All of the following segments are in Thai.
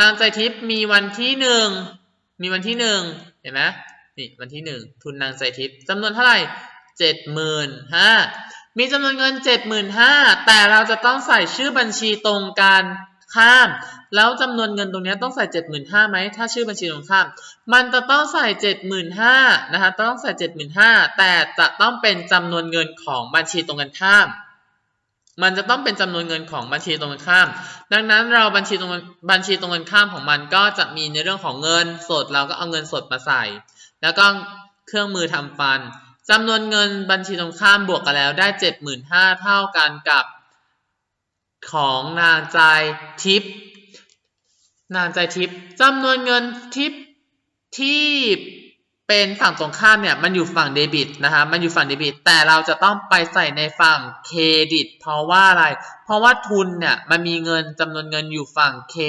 นางใจทิพย์มีวันที่หนึ่งมีวันที่หนึ่งเห็นไหมนี่วันที่หนึ่งทุนนางใจทิพย์จำนวนเท่าไหร่เจ็ดหมื่นห้ามีจำนวนเงินเจ็ดหมื่นห้าแต่เราจะต้องใส่ชื่อบัญชีตรงกันข้าม แล้วจำนวนเงินตรงนี้ต้องใส่เจ็ดหมื่นห้าไหมถ้าชื่อบัญชีตรงข้าม มันจะต้องใส่เจ็ดหมื่นห้านะคะต้องใส่เจ็ดหมื่นห้าแต่จะต้องเป็นจำนวนเงินของบัญชีตรงกันข้าม มันจะต้องเป็นจำนวนเงินของบัญชีตรงกันข้าม ดังนั้นเราบัญชีตรงบัญชีตรงกันข้ามของมันก็จะมีในเรื่องของเงินสดเราก็เอาเงินสดมาใส่ แล้วก็เครื่องมือทำฟันจำนวนเงินบัญชีตรงข้ามบวกกันแล้วได้เจ็ดหมื่นห้าเท่ากันกับของนางใจทิพย์นางใจทิพย์จำนวนเงินทิพย์ที่ เป็นฝั่งตรงข้ามเนี่ยมันอยู่ฝั่งเดบิตนะคะมันอยู่ฝั่งเดบิต แต่เราจะต้องไปใส่ในฝั่งเครดิต เพราะว่าอะไร เพราะว่าทุนเนี่ยมันมีเงินจำนวนเงินอยู่ฝั่งเคร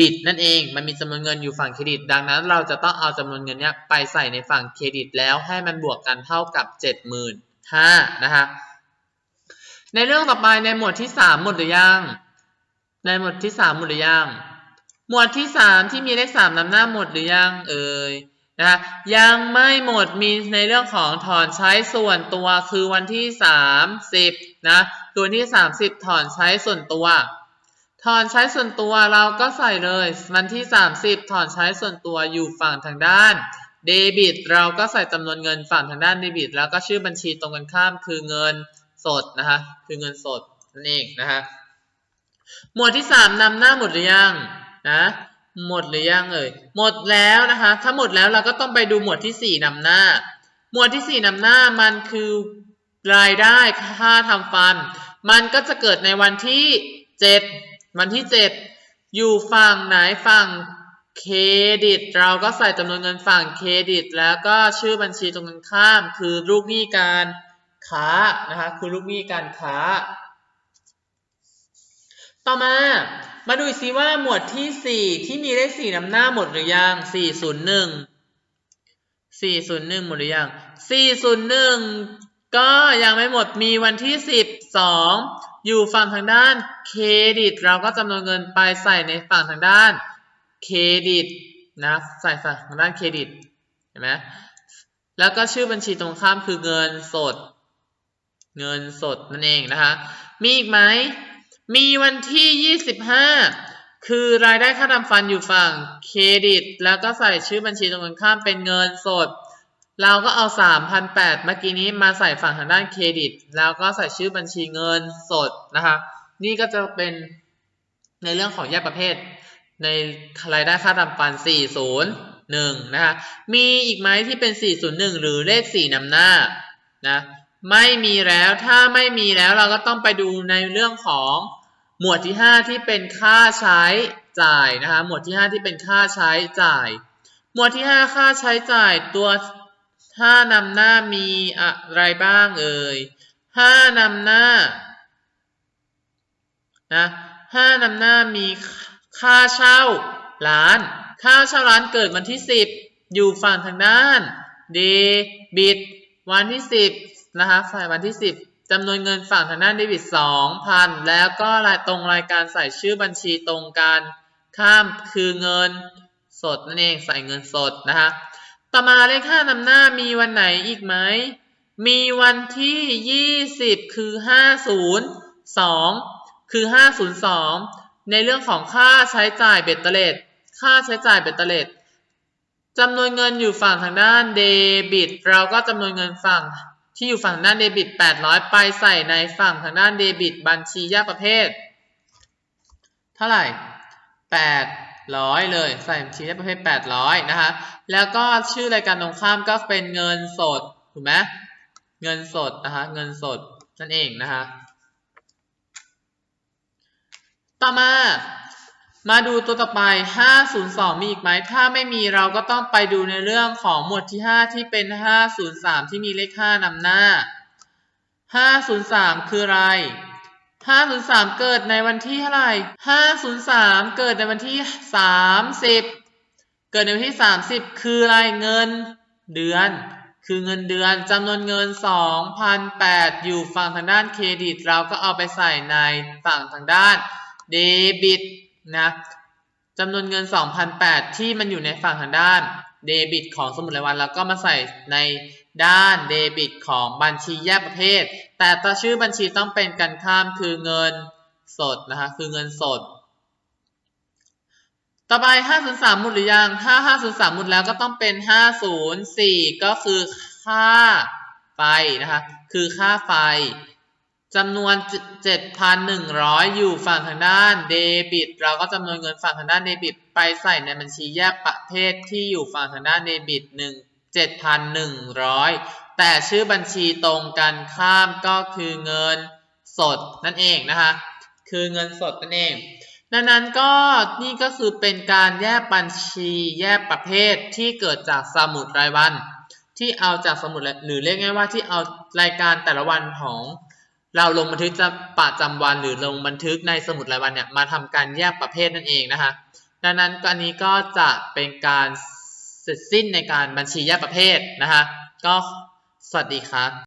ดิตนั่นเองมันมีจำนวนเงินอยู่ฝั่งเครดิต ดังนั้นเราจะต้องเอาจำนวนเงินเนี้ยไปใส่ในฝั่งเครดิต แล้วให้มันบวกกันเท่ากับเจ็ดหมื่นห้านะคะในเรื่องต่อไปในหมวดที่สามหมดหรือยังในหมวดที่สามหมดหรือยังหมวดที่สามที่มีเลขสามนำหน้าหมดหรือยังเอ่ย นะคะยังไม่หมดมีในเรื่องของถอนใช้ส่วนตัวคือวันที่สามสิบนะคือวันที่สามสิบถอนใช้ส่วนตัว ถอนใช้ส่วนตัวเราก็ใส่เลย วันที่สามสิบถอนใช้ส่วนตัวอยู่ฝั่งทางด้านเดบิตเราก็ใส่จำนวนเงินฝั่งทางด้านเดบิต แล้วก็ชื่อบัญชีตรงกันข้ามคือเงินสดนะคะคือเงินสดนั่นเองนะคะหมวดที่สามนำหน้าหมดหรือยังนะ หมดหรือยังเอ่ย หมดแล้วนะคะ ถ้าหมดแล้วเราก็ต้องไปดูหมวดที่สี่นำหน้า หมวดที่สี่นำหน้ามันคือรายได้ค่าทำฟัน มันก็จะเกิดในวันที่เจ็ดวันที่เจ็ดอยู่ฝั่งไหนฝั่งเครดิต เราก็ใส่จำนวนเงินฝั่งเครดิต แล้วก็ชื่อบัญชีตรงกันข้าม คือลูกหนี้การค้านะคะ คือลูกหนี้การค้า ต่อมามาดูซิว่าหมวดที่สี่ที่มีเลขสี่นำหน้าหมดหรือยังสี่ศูนย์หนึ่งสี่ศูนย์หนึ่งหมดหรือยังสี่ศูนย์หนึ่งก็ยังไม่หมด มีวันที่สิบสองอยู่ฝั่งทางด้านเครดิต เราก็จำนวนเงินไปใส่ในฝั่งทางด้านเครดิตนะ ใส่ฝั่งทางด้านเครดิต เห็นไหมแล้วก็ชื่อบัญชีตรงข้ามคือเงินสด เงินสดนั่นเองนะคะ มีอีกไหม มีวันที่ 25 คือรายได้ค่าทำฟันอยู่ฝั่งเครดิต แล้วก็ใส่ชื่อบัญชีตรงกันข้ามเป็นเงินสด เราก็เอา 3,800 เมื่อกี้นี้มาใส่ฝั่งทางด้านเครดิต แล้วก็ใส่ชื่อบัญชีเงินสดนะคะ นี่ก็จะเป็นในเรื่องของแยกประเภท ในรายได้ค่าทำฟัน 401 นะคะ มีอีกไหมที่เป็น 401 หรือเลข 4นำหน้านะ ไม่มีแล้ว ถ้าไม่มีแล้วเราก็ต้องไปดูในเรื่องของหมวดที่ 5 ที่เป็นค่าใช้จ่ายนะคะ หมวดที่ 5 ที่เป็นค่าใช้จ่าย หมวดที่ 5 ค่าใช้จ่ายตัวถ้านำหน้ามีอะไรบ้างเอ่ยห้านำหน้านะห้านำหน้ามีค่าเช่าร้าน ค่าเช่าร้านเกิดวันที่ 10 อยู่ฝั่งทางด้านเดบิตวันที่ 10 นะคะฝ่ายวันที่ 10จำนวนเงินฝั่งทางด้านเดบิต2,000 แล้วก็รายตรงรายการใส่ชื่อบัญชีตรงกันข้ามคือเงินสดนั่นเองใส่เงินสดนะคะต่อมาเลขห้านำหน้ามีวันไหนอีกไหม มีวันที่ 20 คือ 502 คือ 502 ในเรื่องของค่าใช้จ่ายเบ็ดเตล็ดค่าใช้จ่ายเบ็ดเตล็ดจำนวนเงินอยู่ฝั่งทางด้านเดบิต เราก็จำนวนเงินฝั่ง ที่อยู่ฝั่งด้านเดบิต 800 ไปใส่ในฝั่งทางด้านเดบิต บัญชีแยกประเภท เท่าไหร่ 800 เลยใส่บัญชีแยกประเภท 800 นะคะ แล้วก็ชื่อรายการตรงข้ามก็เป็นเงินสด ถูกไหมเงินสดนะคะ เงินสดนั่นเองนะคะ ต่อมา มาดูตัวต่อไป 502 มีอีกไหม ถ้าไม่มีเราก็ต้องไปดูในเรื่องของหมวดที่ 5 ที่เป็น 503 ที่มีเลข 5นำหน้า 503 คืออะไร 503 เกิดในวันที่เท่าไหร่ 503 เกิดในวันที่ 30 เกิดในวันที่ 30 คืออะไร เงินเดือน คือเงินเดือนจำนวนเงิน 2,008 อยู่ฝั่งทางด้านเครดิต เราก็เอาไปใส่ในฝั่งทางด้านเดบิต นะจำนวนเงิน 2,008 ที่มันอยู่ในฝั่งทางด้านเดบิตของสมุดรายวัน แล้วก็มาใส่ในด้านเดบิตของบัญชีแยกประเภท แต่ตัวชื่อบัญชีต้องเป็นกันข้ามคือเงินสดนะคะคือเงินสด ต่อไป 503 หมุดหรือยัง ถ้า 503 หมุดแล้วก็ต้องเป็น 504 ก็คือค่าไฟนะคะคือค่าไฟ จำนวน7,100อยู่ฝั่งทางด้านเดบิต เราก็จำนวนเงินฝั่งทางด้านเดบิต ไปใส่ในบัญชีแยกประเภทที่อยู่ฝั่งทางด้านเดบิต1 7,100แต่ชื่อบัญชีตรงกันข้ามก็คือเงินสดนั่นเองนะคะ คือเงินสดนั่นเอง ดังนั้นก็นี่ก็คือเป็นการแยกบัญชีแยกประเภทที่เกิดจากสมุดรายวัน ที่เอาจากสมุดหรือเรียกง่ายว่าที่เอารายการแต่ละวันของ เราลงบันทึกประจำวันหรือลงบันทึกในสมุดรายวันเนี่ยมาทำการแยกประเภทนั่นเองนะคะ ดังนั้นอันนี้ก็จะเป็นการเสร็จสิ้นในการบัญชีแยกประเภทนะคะ ก็สวัสดีครับ